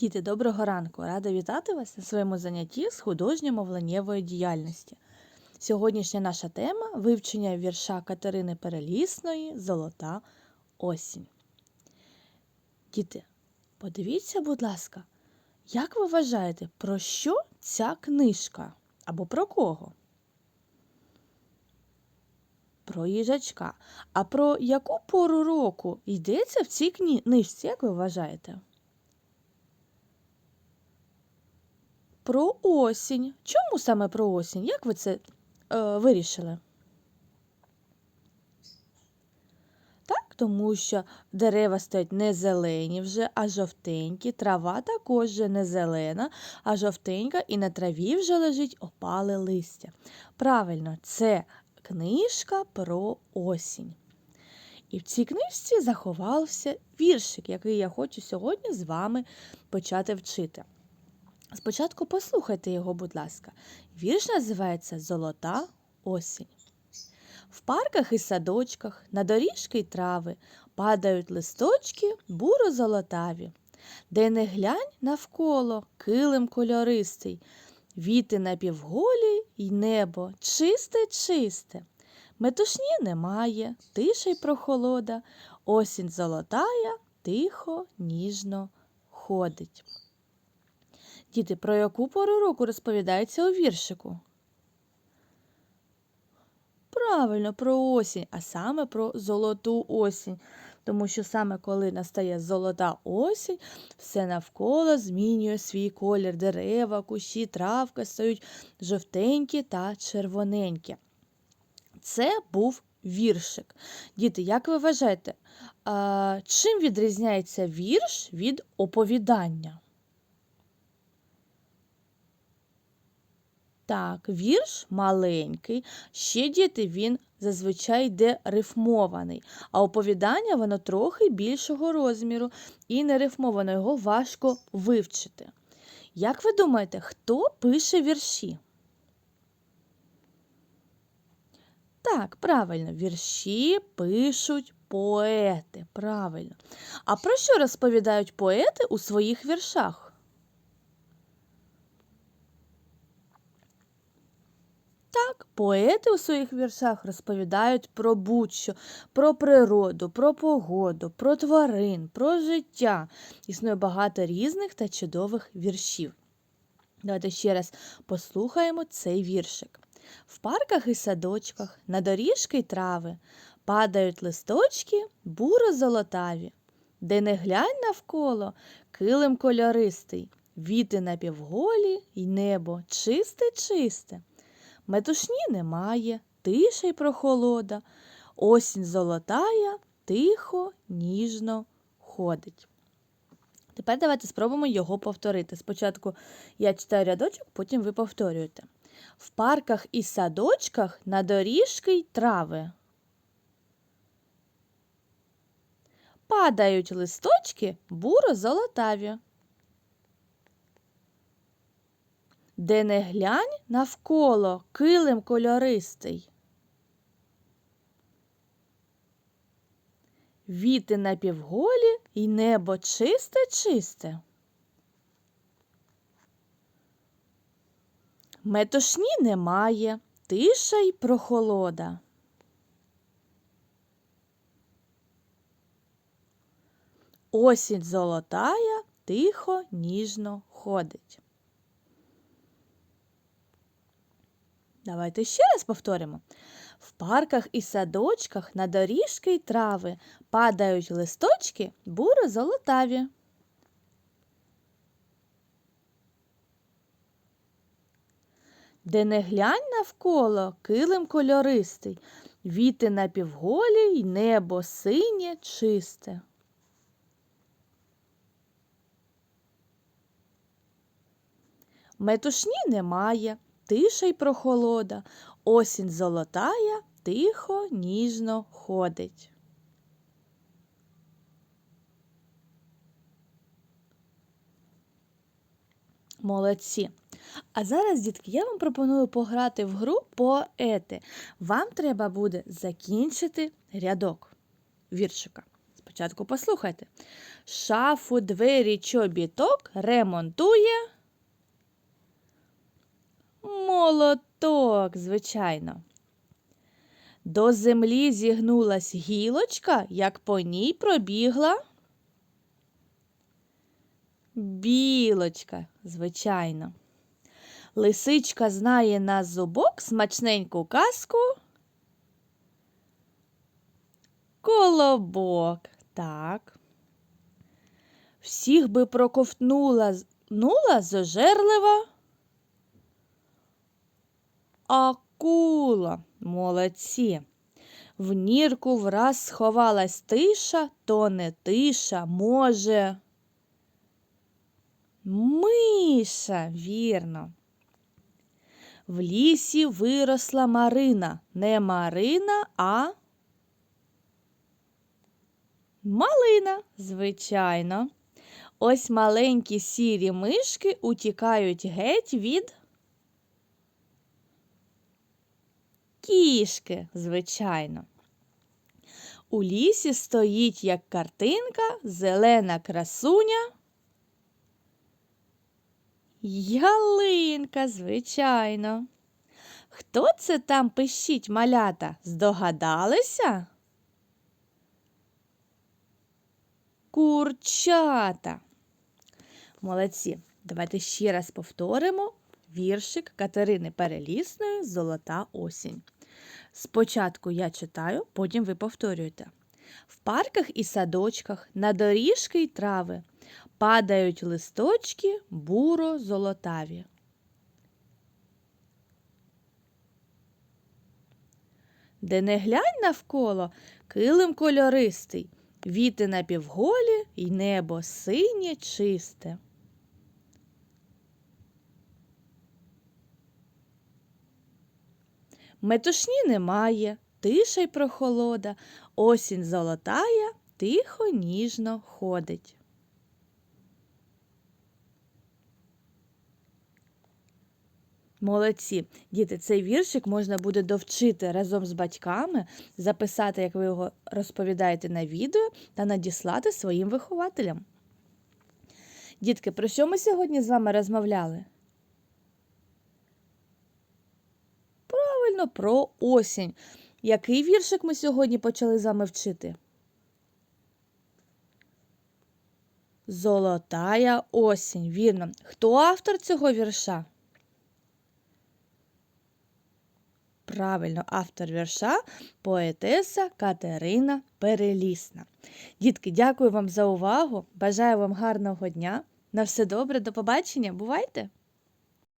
Діти, доброго ранку! Рада вітати вас на своєму занятті з художньо-мовленнєвої діяльності. Сьогоднішня наша тема вивчення вірша Катерини Перелісної Золота осінь. Діти, подивіться, будь ласка, як ви вважаєте, про що ця книжка? Або про кого? Про їжачка. А про яку пору року йдеться в цій книжці, як ви вважаєте? Про осінь. Чому саме про осінь? Як ви це е, вирішили? Так, тому що дерева стоять не зелені вже, а жовтенькі. Трава також вже не зелена, а жовтенька, і на траві вже лежить опале листя. Правильно, це книжка про осінь. І в цій книжці заховався віршик, який я хочу сьогодні з вами почати вчити. Спочатку послухайте його, будь ласка. Вірш називається Золота осінь. В парках і садочках, на доріжки й трави падають листочки буро-золотаві. Де не глянь навколо килим кольористий, віти напівголі й небо чисте, чисте. Метушні немає, тиша й прохолода, осінь золотая, тихо, ніжно ходить. Діти, про яку пору року розповідається у віршику? Правильно, про осінь, а саме про золоту осінь. Тому що саме коли настає золота осінь, все навколо змінює свій колір. Дерева, кущі, травка стають жовтенькі та червоненькі. Це був віршик. Діти, як ви вважаєте, чим відрізняється вірш від оповідання? Так, вірш маленький, ще діти він зазвичай йде рифмований, а оповідання воно трохи більшого розміру і не рифмовано, його важко вивчити. Як ви думаєте, хто пише вірші? Так, правильно, вірші пишуть поети. Правильно. А про що розповідають поети у своїх віршах? Так, поети у своїх віршах розповідають про будь-що, про природу, про погоду, про тварин, про життя. Існує багато різних та чудових віршів. Давайте ще раз послухаємо цей віршик. В парках і садочках, на доріжки й трави падають листочки буро-золотаві, де не глянь навколо килим кольористий, віти напівголі й небо чисте-чисте. Метушні немає, тиша й прохолода, осінь золотая, тихо, ніжно ходить. Тепер давайте спробуємо його повторити. Спочатку я читаю рядочок, потім ви повторюєте. В парках і садочках на доріжки й трави. Падають листочки буро золотаві. Де не глянь навколо килим кольористий. Віти напівголі й небо чисте-чисте. Метушні немає, тиша й прохолода. Осінь золотая тихо, ніжно ходить. Давайте ще раз повторимо. В парках і садочках на доріжки й трави падають листочки буро золотаві. Де не глянь навколо килим кольористий, віти напівголі й небо синє чисте. Метушні немає, тиша й прохолода, осінь золотая, тихо, ніжно ходить. Молодці. А зараз, дітки, я вам пропоную пограти в гру поети. Вам треба буде закінчити рядок віршика. Спочатку послухайте. Шафу, двері, чобіток ремонтує. Молоток, звичайно. До землі зігнулась гілочка, як по ній пробігла. Білочка, звичайно. Лисичка знає на зубок смачненьку казку. Колобок, так. Всіх би проковтнула нула зожерлива. Акула, молодці. В нірку враз сховалась тиша, то не тиша, може. Миша, вірно. В лісі виросла Марина. Не Марина, а малина, звичайно. Ось маленькі сірі мишки утікають геть від кішки, звичайно. У лісі стоїть, як картинка, зелена красуня. Ялинка, звичайно. Хто це там пищить малята? Здогадалися? Курчата. Молодці. Давайте ще раз повторимо віршик Катерини Перелісної Золота осінь. Спочатку я читаю, потім ви повторюєте. В парках і садочках на доріжки й трави падають листочки буро золотаві. Де не глянь навколо килим кольористий, віти напівголі й небо синє чисте. Метушні немає, тиша й прохолода, осінь золотая, тихо ніжно ходить. Молодці. Діти, цей віршик можна буде довчити разом з батьками, записати, як ви його розповідаєте на відео, та надіслати своїм вихователям. Дітки, про що ми сьогодні з вами розмовляли? Правильно, про осінь. Який віршик ми сьогодні почали з вами вчити? Золотая осінь. Вірно. Хто автор цього вірша? Правильно, автор вірша поетеса Катерина Перелісна. Дітки, дякую вам за увагу. Бажаю вам гарного дня. На все добре, до побачення. Бувайте!